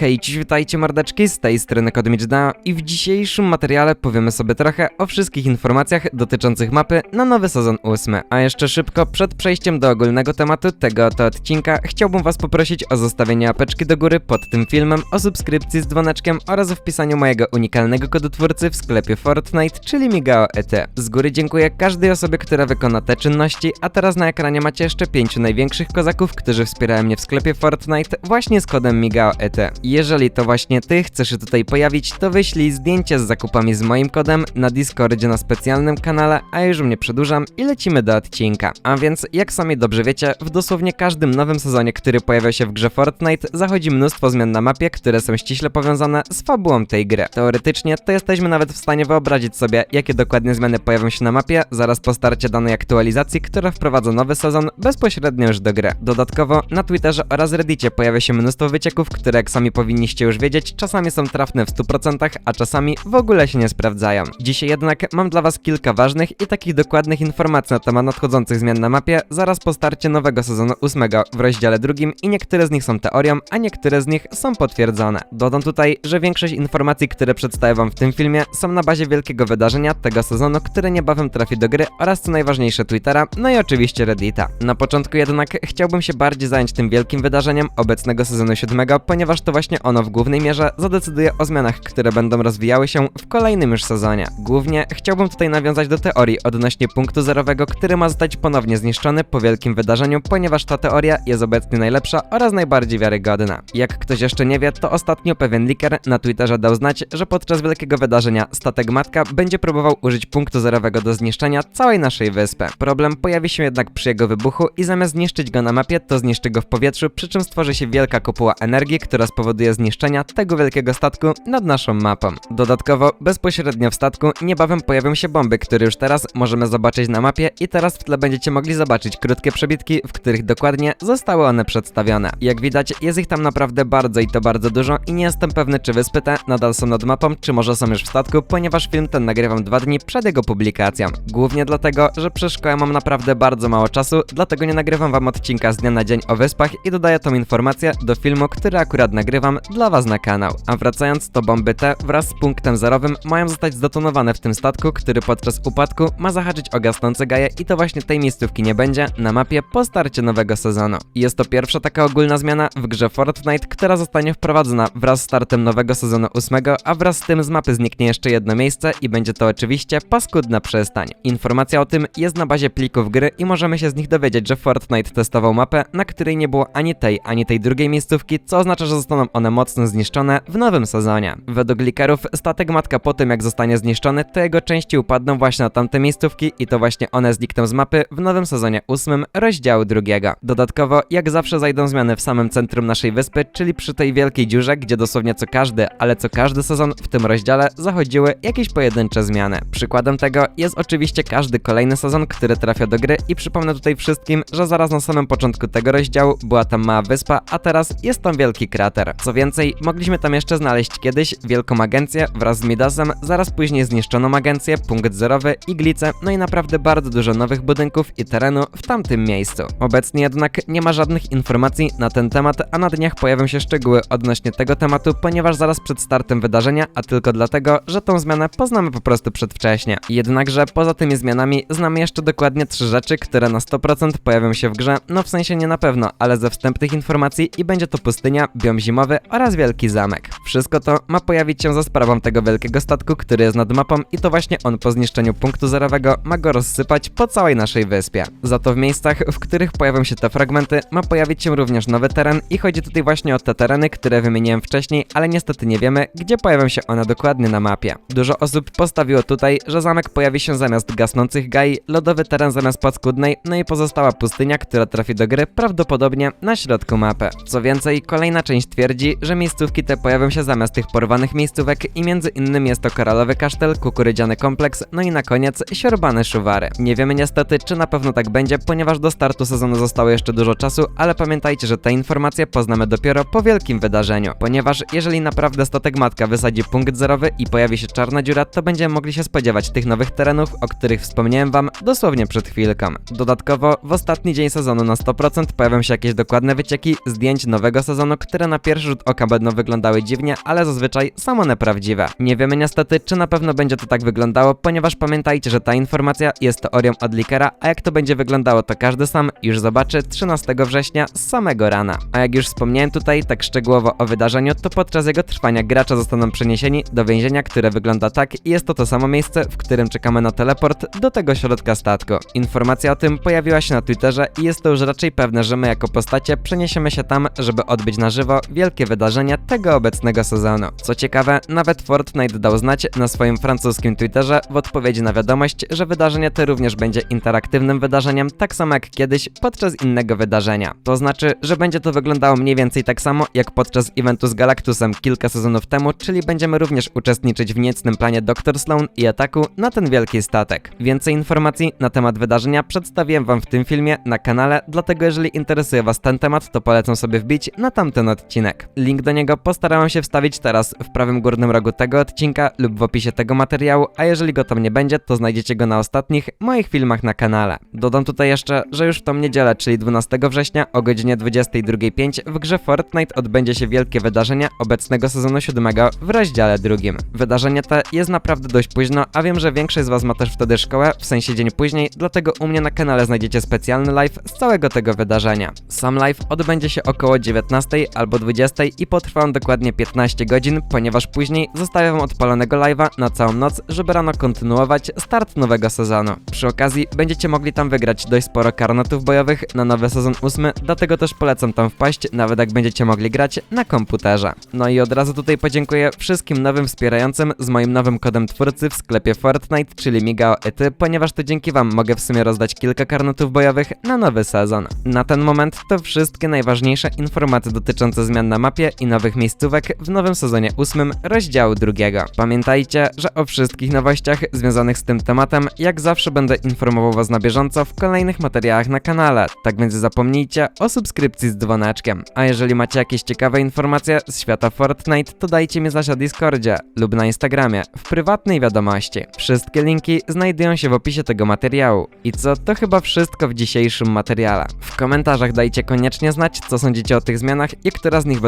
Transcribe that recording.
Hej, cześć, witajcie mordeczki, z tej strony Kodmicz i w dzisiejszym materiale powiemy sobie trochę o wszystkich informacjach dotyczących mapy na nowy sezon 8. A jeszcze szybko, przed przejściem do ogólnego tematu tego oto odcinka, chciałbym was poprosić o zostawienie apeczki do góry pod tym filmem, o subskrypcji z dzwoneczkiem oraz o wpisaniu mojego unikalnego kodu twórcy w sklepie Fortnite, czyli MigaoET. Z góry dziękuję każdej osobie, która wykona te czynności, a teraz na ekranie macie jeszcze pięciu największych kozaków, którzy wspierają mnie w sklepie Fortnite właśnie z kodem MigaoET. Jeżeli to właśnie ty chcesz się tutaj pojawić, to wyślij zdjęcie z zakupami z moim kodem na Discordzie na specjalnym kanale, a już mnie przedłużam i lecimy do odcinka. A więc, jak sami dobrze wiecie, w dosłownie każdym nowym sezonie, który pojawia się w grze Fortnite, zachodzi mnóstwo zmian na mapie, które są ściśle powiązane z fabułą tej gry. Teoretycznie to jesteśmy nawet w stanie wyobrazić sobie, jakie dokładnie zmiany pojawią się na mapie zaraz po starcie danej aktualizacji, która wprowadza nowy sezon bezpośrednio już do gry. Dodatkowo na Twitterze oraz Reddicie pojawia się mnóstwo wycieków, które jak sami powinniście już wiedzieć, czasami są trafne w 100%, a czasami w ogóle się nie sprawdzają. Dzisiaj jednak mam dla was kilka ważnych i takich dokładnych informacji na temat nadchodzących zmian na mapie zaraz po starcie nowego sezonu 8 w rozdziale drugim i niektóre z nich są teorią, a niektóre z nich są potwierdzone. Dodam tutaj, że większość informacji, które przedstawię wam w tym filmie są na bazie wielkiego wydarzenia tego sezonu, które niebawem trafi do gry oraz co najważniejsze Twittera, no i oczywiście Reddita. Na początku jednak chciałbym się bardziej zająć tym wielkim wydarzeniem obecnego sezonu 7, ponieważ to właśnie ono w głównej mierze zadecyduje o zmianach, które będą rozwijały się w kolejnym już sezonie. Głównie chciałbym tutaj nawiązać do teorii odnośnie punktu zerowego, który ma zostać ponownie zniszczony po wielkim wydarzeniu, ponieważ ta teoria jest obecnie najlepsza oraz najbardziej wiarygodna. Jak ktoś jeszcze nie wie, to ostatnio pewien leaker na Twitterze dał znać, że podczas wielkiego wydarzenia statek Matka będzie próbował użyć punktu zerowego do zniszczenia całej naszej wyspy. Problem pojawi się jednak przy jego wybuchu i zamiast zniszczyć go na mapie, to zniszczy go w powietrzu, przy czym stworzy się wielka kopuła energii, która spowoduje zniszczenia tego wielkiego statku nad naszą mapą. Dodatkowo, bezpośrednio w statku niebawem pojawią się bomby, które już teraz możemy zobaczyć na mapie i teraz w tle będziecie mogli zobaczyć krótkie przebitki, w których dokładnie zostały one przedstawione. Jak widać, jest ich tam naprawdę bardzo i to bardzo dużo i nie jestem pewny, czy wyspy te nadal są nad mapą, czy może są już w statku, ponieważ film ten nagrywam dwa dni przed jego publikacją. Głównie dlatego, że przy szkole mam naprawdę bardzo mało czasu, dlatego nie nagrywam wam odcinka z dnia na dzień o wyspach i dodaję tą informację do filmu, który akurat nagrywam dla was na kanał. A wracając, to bomby te wraz z punktem zerowym mają zostać zdetonowane w tym statku, który podczas upadku ma zahaczyć o gasnące gaje i to właśnie tej miejscówki nie będzie na mapie po starcie nowego sezonu. Jest to pierwsza taka ogólna zmiana w grze Fortnite, która zostanie wprowadzona wraz z startem nowego sezonu 8, a wraz z tym z mapy zniknie jeszcze jedno miejsce i będzie to oczywiście paskudna przystań. Informacja o tym jest na bazie plików gry i możemy się z nich dowiedzieć, że Fortnite testował mapę, na której nie było ani tej, ani tej drugiej miejscówki, co oznacza, że zostaną one mocno zniszczone w nowym sezonie. Według likerów statek matka po tym jak zostanie zniszczony, to jego części upadną właśnie na tamte miejscówki i to właśnie one znikną z mapy w nowym sezonie 8 rozdziału drugiego. Dodatkowo, jak zawsze zajdą zmiany w samym centrum naszej wyspy, czyli przy tej wielkiej dziurze, gdzie dosłownie co każdy, ale co każdy sezon w tym rozdziale zachodziły jakieś pojedyncze zmiany. Przykładem tego jest oczywiście każdy kolejny sezon, który trafia do gry i przypomnę tutaj wszystkim, że zaraz na samym początku tego rozdziału była tam mała wyspa, a teraz jest tam wielki krater. Co więcej, mogliśmy tam jeszcze znaleźć kiedyś wielką agencję wraz z Midasem, zaraz później zniszczoną agencję, punkt zerowy, iglicę, no i naprawdę bardzo dużo nowych budynków i terenu w tamtym miejscu. Obecnie jednak nie ma żadnych informacji na ten temat, a na dniach pojawią się szczegóły odnośnie tego tematu, ponieważ zaraz przed startem wydarzenia, a tylko dlatego, że tą zmianę poznamy po prostu przedwcześnie. Jednakże poza tymi zmianami znamy jeszcze dokładnie trzy rzeczy, które na 100% pojawią się w grze, no w sensie nie na pewno, ale ze wstępnych informacji i będzie to pustynia, biom zimowy oraz wielki zamek. Wszystko to ma pojawić się za sprawą tego wielkiego statku, który jest nad mapą i to właśnie on po zniszczeniu punktu zerowego ma go rozsypać po całej naszej wyspie. Za to w miejscach, w których pojawią się te fragmenty, ma pojawić się również nowy teren i chodzi tutaj właśnie o te tereny, które wymieniłem wcześniej, ale niestety nie wiemy, gdzie pojawią się one dokładnie na mapie. Dużo osób postawiło tutaj, że zamek pojawi się zamiast gasnących gai, lodowy teren zamiast paskudnej, no i pozostała pustynia, która trafi do gry prawdopodobnie na środku mapy. Co więcej, kolejna część twierdzi, że miejscówki te pojawią się się zamiast tych porwanych miejscówek i między innymi jest to koralowy kasztel, kukurydziany kompleks, no i na koniec siorbane szuwary. Nie wiemy niestety, czy na pewno tak będzie, ponieważ do startu sezonu zostało jeszcze dużo czasu, ale pamiętajcie, że te informacje poznamy dopiero po wielkim wydarzeniu, ponieważ jeżeli naprawdę statek matka wysadzi punkt zerowy i pojawi się czarna dziura, to będziemy mogli się spodziewać tych nowych terenów, o których wspomniałem wam dosłownie przed chwilką. Dodatkowo w ostatni dzień sezonu na 100% pojawią się jakieś dokładne wycieki zdjęć nowego sezonu, które na pierwszy rzut oka będą wyglądały dziwnie, ale zazwyczaj są one prawdziwe. Nie wiemy niestety, czy na pewno będzie to tak wyglądało, ponieważ pamiętajcie, że ta informacja jest teorią od Likera, a jak to będzie wyglądało, to każdy sam już zobaczy 13 września z samego rana. A jak już wspomniałem tutaj tak szczegółowo o wydarzeniu, to podczas jego trwania gracze zostaną przeniesieni do więzienia, które wygląda tak i jest to to samo miejsce, w którym czekamy na teleport do tego środka statku. Informacja o tym pojawiła się na Twitterze i jest to już raczej pewne, że my jako postacie przeniesiemy się tam, żeby odbyć na żywo wydarzenia tego obecnego sezonu. Co ciekawe, nawet Fortnite dał znać na swoim francuskim Twitterze w odpowiedzi na wiadomość, że wydarzenie to również będzie interaktywnym wydarzeniem, tak samo jak kiedyś podczas innego wydarzenia. To znaczy, że będzie to wyglądało mniej więcej tak samo jak podczas eventu z Galactusem kilka sezonów temu, czyli będziemy również uczestniczyć w niecnym planie Dr. Sloan i ataku na ten wielki statek. Więcej informacji na temat wydarzenia przedstawiłem wam w tym filmie na kanale, dlatego jeżeli interesuje was ten temat, to polecam sobie wbić na tamten odcinek. Link do niego postarałem się wstawić teraz w prawym górnym rogu tego odcinka lub w opisie tego materiału, a jeżeli go tam nie będzie, to znajdziecie go na ostatnich moich filmach na kanale. Dodam tutaj jeszcze, że już w tą niedzielę, czyli 12 września o godzinie 22.05 w grze Fortnite odbędzie się wielkie wydarzenie obecnego sezonu 7 w rozdziale drugim. Wydarzenie te jest naprawdę dość późno, a wiem, że większość z was ma też wtedy szkołę, w sensie dzień później, dlatego u mnie na kanale znajdziecie specjalny live z całego tego wydarzenia. Sam live odbędzie się około 19 albo 20 i potrwa on dokładnie 15 godzin, ponieważ później zostawię wam odpalonego live'a na całą noc, żeby rano kontynuować start nowego sezonu. Przy okazji będziecie mogli tam wygrać dość sporo karnotów bojowych na nowy sezon 8, dlatego też polecam tam wpaść, nawet jak będziecie mogli grać na komputerze. No i od razu tutaj podziękuję wszystkim nowym wspierającym z moim nowym kodem twórcy w sklepie Fortnite, czyli Migao Ety, ponieważ to dzięki wam mogę w sumie rozdać kilka karnotów bojowych na nowy sezon. Na ten moment to wszystkie najważniejsze informacje dotyczące zmian na mapie i nowych miejscówek w nowym sezonie 8 rozdziału drugiego. Pamiętajcie, że o wszystkich nowościach związanych z tym tematem jak zawsze będę informował was na bieżąco w kolejnych materiałach na kanale, tak więc zapomnijcie o subskrypcji z dzwoneczkiem. A jeżeli macie jakieś ciekawe informacje z świata Fortnite, to dajcie mi znać na Discordzie lub na Instagramie w prywatnej wiadomości. Wszystkie linki znajdują się w opisie tego materiału. I co, to chyba wszystko w dzisiejszym materiale. W komentarzach dajcie koniecznie znać, co sądzicie o tych zmianach i która z nich według